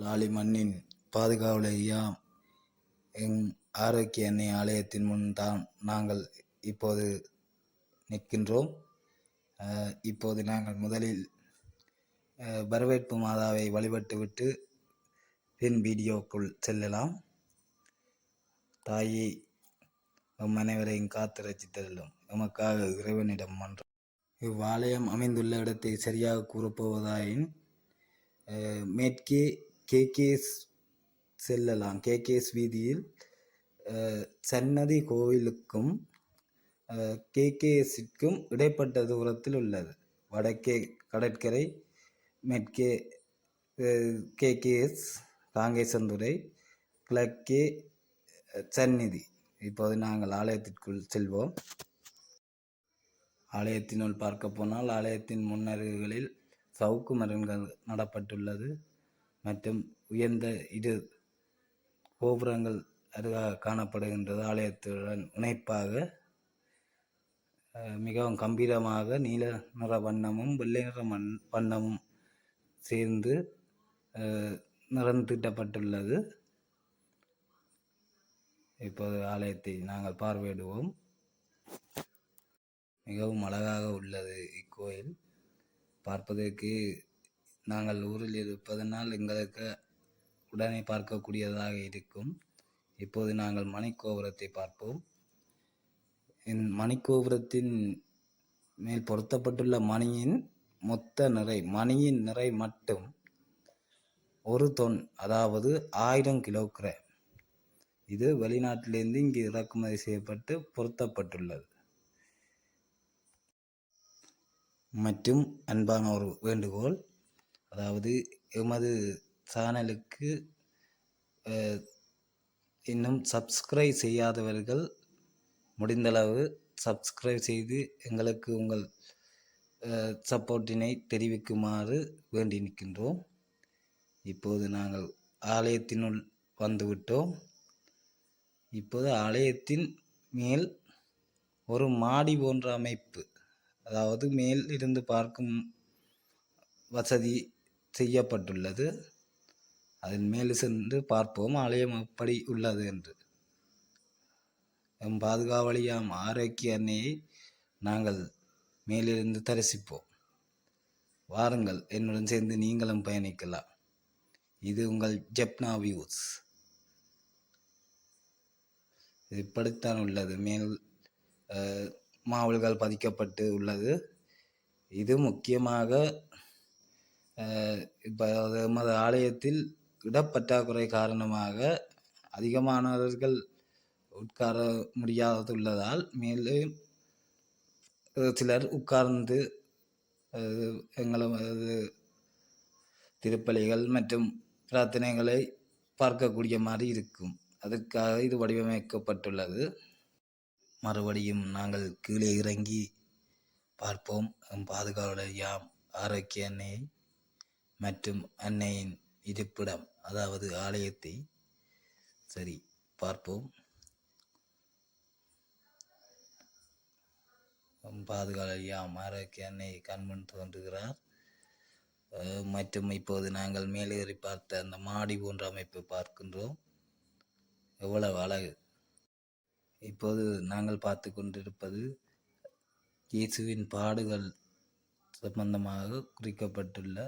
லாலி மண்ணின் பாதுகாவலையாம் எங் ஆரோக்கிய அன்னை ஆலயத்தின் முன் தான் நாங்கள் இப்போது நிற்கின்றோம். இப்போது நாங்கள் முதலில் வரவேற்பு மாதாவை வழிபட்டுவிட்டு பின் வீடியோக்குள் செல்லலாம். தாயே எம் அனைவரையும் காத்து ரசித்தருளும் எமக்காக இறைவனிடம் மன்றம் இவ்வாலயம் அமைந்துள்ள இடத்தை சரியாக கூறப்போவதாயின் மேற்கே கேகேஎஸ் செல்லலாம். கேகேஎஸ் வீதியில் சன்னதி கோவிலுக்கும் கேகேஎஸ்க்கும் இடைப்பட்ட தூரத்தில் உள்ளது. வடக்கே கடற்கரை மேற்கே கேகேஎஸ் காங்கேசந்துறை கிழக்கே சந்நிதி. இப்போது நாங்கள் ஆலயத்திற்குள் செல்வோம். ஆலயத்தினுள் பார்க்க போனால் ஆலயத்தின் முன்னருகளில் சவுக்கு மரங்கள் நடப்பட்டுள்ளது. மற்றும் உயர்ந்த இரு கோபுரங்கள் அருகாக காணப்படுகின்றது. ஆலயத்துடன் இணைப்பாக மிகவும் கம்பீரமாக நீல நிற வண்ணமும் வெள்ளை நிற மண் வண்ணமும் சேர்ந்து நிறந்திட்டப்பட்டுள்ளது. இப்போது ஆலயத்தை நாங்கள் பார்வையிடுவோம். மிகவும் அழகாக உள்ளது இக்கோயில். பார்ப்பதற்கு நாங்கள் ஊரில் இருப்பதனால் எங்களுக்கு உடனே பார்க்கக்கூடியதாக இருக்கும். இப்போது நாங்கள் மணிக்கோபுரத்தை பார்ப்போம். என் மணிக்கோபுரத்தின் மேல் பொருத்தப்பட்டுள்ள மணியின் மொத்த நிறை மணியின் நிறை மட்டும் ஒரு தொன் அதாவது ஆயிரம் கிலோகிராம் இது வெளிநாட்டிலிருந்து இங்கு இறக்குமதி செய்யப்பட்டு பொருத்தப்பட்டுள்ளது. மற்றும் அன்பான ஒரு வேண்டுகோள் அதாவது எமது சேனலுக்கு இன்னும் சப்ஸ்கிரைப் செய்யாதவர்கள் முடிந்தளவு சப்ஸ்கிரைப் செய்து எங்களுக்கு உங்கள் சப்போர்ட்டினை தெரிவிக்குமாறு வேண்டி நிற்கின்றோம். இப்போது நாங்கள் ஆலயத்தினுள் வந்துவிட்டோம். இப்போது ஆலயத்தின் மேல் ஒரு மாடி போன்ற அமைப்பு அதாவது மேல் இருந்து பார்க்கும் வசதி செய்யப்பட்டுள்ளது. அதன் மேல் சென்று பார்ப்போம் ஆலயம் எப்படி உள்ளது என்று. எம் பாதுகாவலியாம் ஆரோக்கிய அன்னையை நாங்கள் மேலிருந்து தரிசிப்போம். வாருங்கள் என்னுடன் சேர்ந்து நீங்களும் பயணிக்கலாம். இது உங்கள் ஜெப்னா வியூஸ் இப்படித்தான் உள்ளது. மேல் மாவல்கள் பதிக்கப்பட்டு உள்ளது. இது முக்கியமாக இப்போ எமது ஆலயத்தில் இடப்பற்றாக்குறை காரணமாக அதிகமானவர்கள் உட்கார முடியாதுள்ளதால் மேலும் சிலர் உட்கார்ந்து எங்களது திருப்பலிகள் மற்றும் பிரார்த்தனைகளை பார்க்கக்கூடிய மாதிரி இருக்கும். அதற்காக இது வடிவமைக்கப்பட்டுள்ளது. மறுபடியும் நாங்கள் கீழே இறங்கி பார்ப்போம். எம் பாதுகாவலர் யாம் ஆரோக்கிய மற்றும் அன்னையின் இருப்பிடம் அதாவது ஆலயத்தை. சரி பார்ப்போம். எம் பாதுகாவலர் யாம் ஆரோக்கிய அன்னை கண்முன் தோன்றுகிறார். மற்றும் இப்போது நாங்கள் மேலேறி பார்த்த அந்த மாடி போன்ற அமைப்பை பார்க்கின்றோம். எவ்வளவு அழகு. இப்போது நாங்கள் பார்த்து கொண்டிருப்பது இயேசுவின் பாடுகள் சம்பந்தமாக குறிக்கப்பட்டுள்ள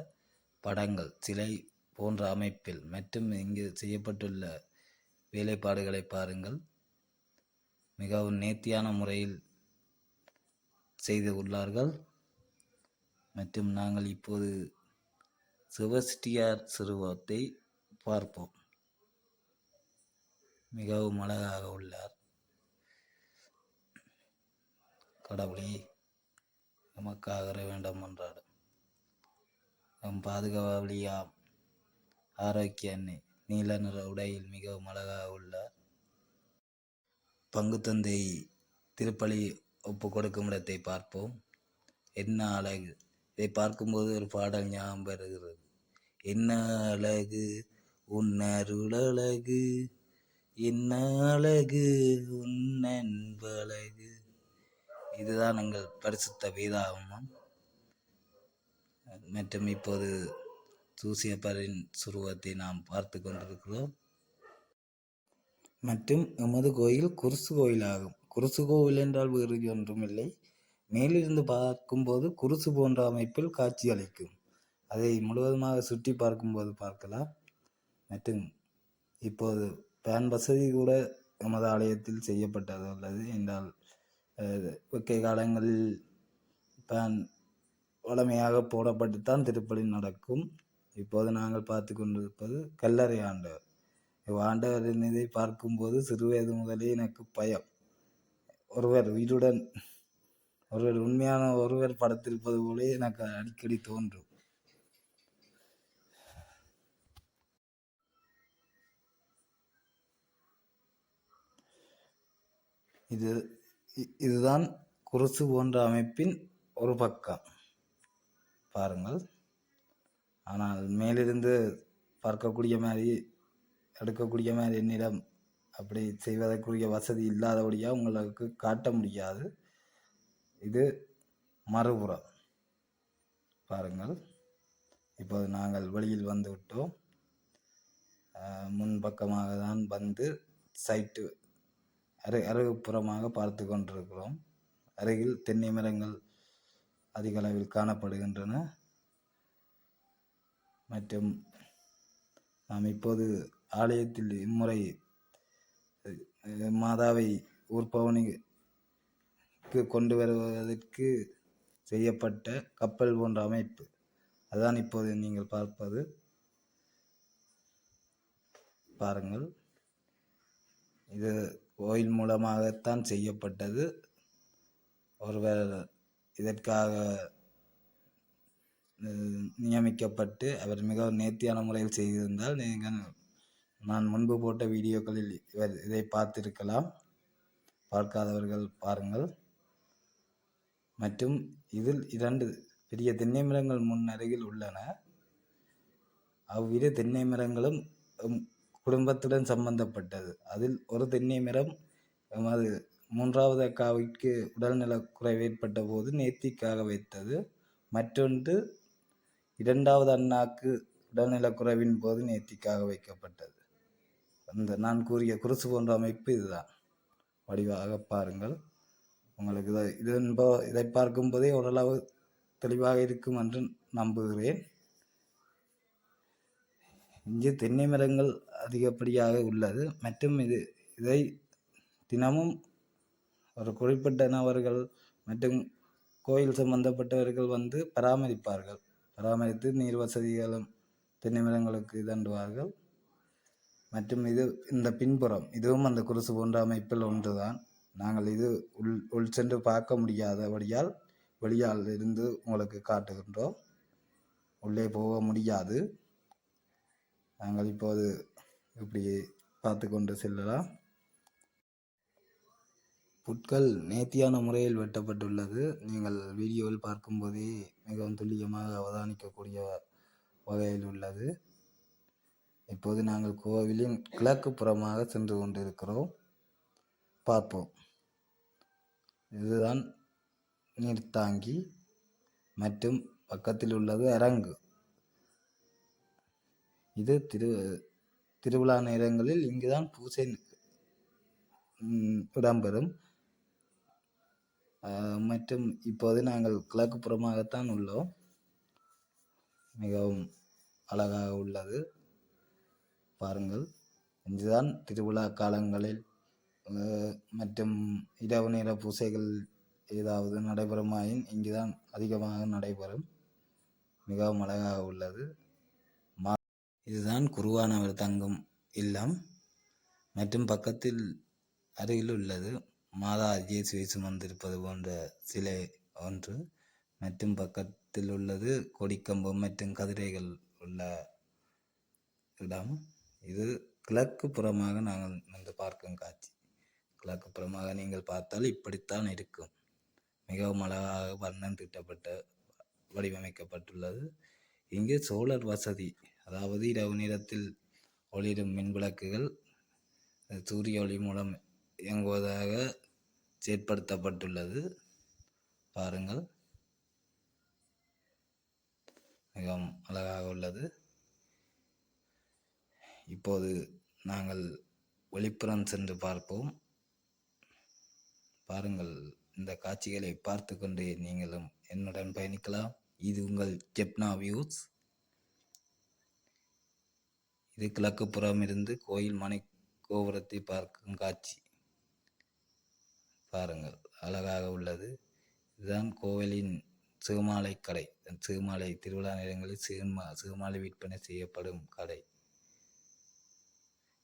படங்கள் சிலை போன்ற அமைப்பில் மற்றும் இங்கு செய்யப்பட்டுள்ள வேலைப்பாடுகளை பாருங்கள். மிகவும் நேர்த்தியான முறையில் செய்து உள்ளார்கள். மற்றும் நாங்கள் இப்போது செபஸ்டியார் சிறுவத்தை பார்ப்போம். மிகவும் அழகாக உள்ளார். கடவுளே நமக்காக வேண்டாம் என்றாடும் நம் பாதுகாவலியாம் ஆரோக்கிய அன்னை நீல நிற உடையில் மிகவும் அழகாக உள்ள பங்கு தந்தை திருப்பலி ஒப்பு கொடுக்கும் இடத்தை பார்ப்போம். என்ன அழகு? இதை பார்க்கும்போது ஒரு பாடல் ஞாபகம் வருகிறது. என்ன அழகு? உன் என்ன அழகு? உன் அன்பழகு இதுதான் எங்கள் பரிசுத்த வேதாகமம். மற்றும் இப்போது சூசியப்பரின் சுருவத்தை நாம் பார்த்து கொண்டிருக்கிறோம். மற்றும் எமது கோயில் குருசு கோயிலாகும். குருசு கோவில் என்றால் வேறு ஒன்றுமில்லை மேலிருந்து பார்க்கும்போது குருசு போன்ற அமைப்பில் காட்சியளிக்கும் அதை முழுவதுமாக சுற்றி பார்க்கும்போது பார்க்கலாம். மற்றும் இப்போது பேன் வசதி கூட எமது ஆலயத்தில் செய்யப்பட்டது உள்ளது என்றால் அஹ், வெக்கை காலங்களில் பேன் வளமையாக போடப்பட்டுத்தான் திருப்பலி நடக்கும். இப்போது நாங்கள் பார்த்து கொண்டிருப்பது கல்லறை ஆண்டவர். இவ்வாண்டவரின் இதை பார்க்கும்போது சிறுவயது முதலே எனக்கு பயம். ஒருவர் உயிருடன் ஒருவர் உண்மையான ஒருவர் படத்திருப்பது போலே எனக்கு அடிக்கடி தோன்றும். இது இதுதான் குருசு போன்ற அமைப்பின் ஒரு பக்கம். பாருங்கள். ஆனால் மேலிருந்து பார்க்கக்கூடிய மாதிரி எடுக்கக்கூடிய மாதிரி என்னிடம் அப்படி செய்வதற்குரிய வசதி இல்லாதபடியாக உங்களுக்கு காட்ட முடியாது. இது மறுபுறம். பாருங்கள். இப்போது நாங்கள் வெளியில் வந்து விட்டோம். முன்பக்கமாக தான் வந்து சைட்டு அரு அருகுப்புறமாக பார்த்து கொண்டிருக்கிறோம். அருகில் தென்னை மரங்கள் அதிக அளவில் காணப்படுகின்றன. மற்றும் நாம் இப்போது ஆலயத்தில் இம்முறை மாதாவை ஊர்பவனிக்கு கொண்டு வருவதற்கு செய்யப்பட்ட கப்பல் போன்ற அமைப்பு. அதுதான் இப்போது நீங்கள் பார்ப்பது. பாருங்கள். இது கோயில் மூலமாகத்தான் செய்யப்பட்டது. ஒருவர் இதற்காக நியமிக்கப்பட்டு அவர் மிகவும் நேர்த்தியான முறையில் செய்திருந்தால் நீங்கள் நான் முன்பு போட்ட வீடியோக்களில் இவர் இதை பார்த்திருக்கலாம். பார்க்காதவர்கள் பாருங்கள். மற்றும் இதில் இரண்டு பெரிய தென்னை மரங்கள் முன்னருகில் உள்ளன. அவ்விரு தென்னை மரங்களும் குடும்பத்துடன் சம்பந்தப்பட்டது. அதில் ஒரு தென்னை மரம் எமது மூன்றாவது அக்காவிற்கு உடல்நலக் குறைவு ஏற்பட்ட போது நேர்த்திக்காக வைத்தது. மற்றொன்று இரண்டாவது அண்ணாக்கு உடல்நலக் குறைவின் போது நேர்த்திக்காக வைக்கப்பட்டது. அந்த நான் கூறிய குருசு போன்ற அமைப்பு இதுதான். வடிவாக பாருங்கள். உங்களுக்கு இதை இது என்போ இதை பார்க்கும்போதே ஓரளவு தெளிவாக இருக்கும் என்று நம்புகிறேன். இங்கு தென்னை மரங்கள் அதிகப்படியாக உள்ளது. மற்றும் இது இதை தினமும் ஒரு குறிப்பிட்ட நபர்கள் மற்றும் கோயில் சம்பந்தப்பட்டவர்கள் வந்து பராமரிப்பார்கள். பராமரித்து நீர் வசதிகளும் தென்னிமரங்களுக்கு தண்டுவார்கள். மற்றும் இது இந்த பின்புறம் இதுவும் அந்த குருசு போன்ற அமைப்பில் ஒன்றுதான். நாங்கள் இது உள் உள் சென்று பார்க்க முடியாதபடியால் வெளியால் இருந்து உங்களுக்கு காட்டுகின்றோம். உள்ளே போக முடியாது. நாங்கள் இப்போது இப்படி பார்த்து கொண்டு செல்லலாம். புட்கள் நேர்த்தியான முறையில் வெட்டப்பட்டுள்ளது. நீங்கள் வீடியோவில் பார்க்கும்போதே மிகவும் துல்லியமாக அவதானிக்கக்கூடிய வகையில் உள்ளது. இப்போது நாங்கள் கோவிலின் கிழக்கு புறமாக சென்று கொண்டிருக்கிறோம். பார்ப்போம். இதுதான் நீர்த்தாங்கி மற்றும் பக்கத்தில் உள்ளது அரங்கு. இது திரு திருவிழா நேரங்களில் இங்குதான் பூசை இடம்பெறும். மற்றும் இப்போது நாங்கள் கிழக்கு புறமாகத்தான் உள்ளோம். மிகவும் அழகாக உள்ளது. பாருங்கள். இதுதான் திருவிழா காலங்களில் மற்றும் இரவு நேர பூசைகள் ஏதாவது நடைபெறுமாயின் இங்குதான் அதிகமாக நடைபெறும். மிகவும் அழகாக உள்ளது. மா இதுதான் குருவானவர் தங்கும் இல்லம் மற்றும் பக்கத்தில் அருகில் உள்ளது. மாதா இயேசுவை சுமந்திருப்பது போன்ற சிலை ஒன்று மற்றும் பக்கத்தில் உள்ளது. கொடிக்கம்பம் மற்றும் கதிரைகள் உள்ள இடம். இது கிழக்கு புறமாக நாங்கள் வந்து பார்க்கும் காட்சி. கிழக்கு புறமாக நீங்கள் பார்த்தால் இப்படித்தான் இருக்கும். மிகவும் அழகாக வண்ணம் திட்டப்பட்ட வடிவமைக்கப்பட்டுள்ளது. இங்கு சோழர் வசதி அதாவது இரவு நேரத்தில் ஒளிரும் மின் விளக்குகள் சூரிய ஒளி மூலம் இயங்குவதாக செயற்படுத்தப்பட்டுள்ளது. பாருங்கள். மிகவும் அழகாக உள்ளது. இப்போது நாங்கள் வெளிப்புறம் சென்று பார்ப்போம். பாருங்கள் இந்த காட்சிகளை பார்த்து கொண்டே நீங்களும் என்னுடன் பயணிக்கலாம். இது உங்கள் ஜெப்னா வியூஸ். இது கிழக்கு புறம் இருந்து கோயில் மனை கோபுரத்தை பார்க்கும் காட்சி. பாருங்கள். அழகாக உள்ளது. இதுதான் கோவிலின் சிறுமாலை கடை. சிறுமாலை திருவிழா நேரங்களில் சிறுமா சிறுமாலை விற்பனை செய்யப்படும் கடை.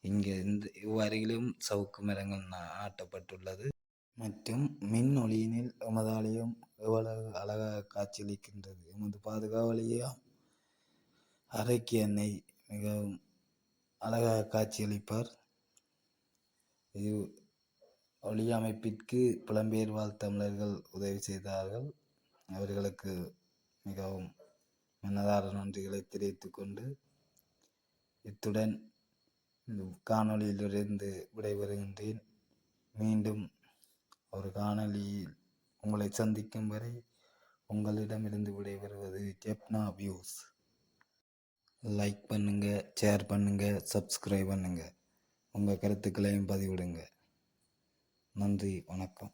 இங்கே இந்த இவ்வருகிலும் சவுக்கு மரங்கள் நாட்டப்பட்டுள்ளது. மற்றும் மின் ஒளியினில் எமது எவ்வளவு அழகாக காட்சியளிக்கின்றது. எமது பாதுகாவலியா அரைக்கு அன்னை மிகவும் அழகாக காட்சியளிப்பார். இது ஒளி அமைப்பிற்கு புலம்பெயர் வாழ் தமிழர்கள் உதவி செய்தார்கள். அவர்களுக்கு மிகவும் மனதார நன்றிகளை தெரிவித்துக் கொண்டு இத்துடன் இந்த காணொளியிலிருந்து விடைபெறுகின்றேன். மீண்டும் ஒரு காணொளியில் உங்களை சந்திக்கும் வரை உங்களிடமிருந்து விடைபெறுவது ஜெப்னா வியூஸ் லைக் பண்ணுங்கள் ஷேர் பண்ணுங்கள் சப்ஸ்கிரைப் பண்ணுங்கள் உங்கள் கருத்துக்களையும் பதிவிடுங்க. நன்றி வணக்கம்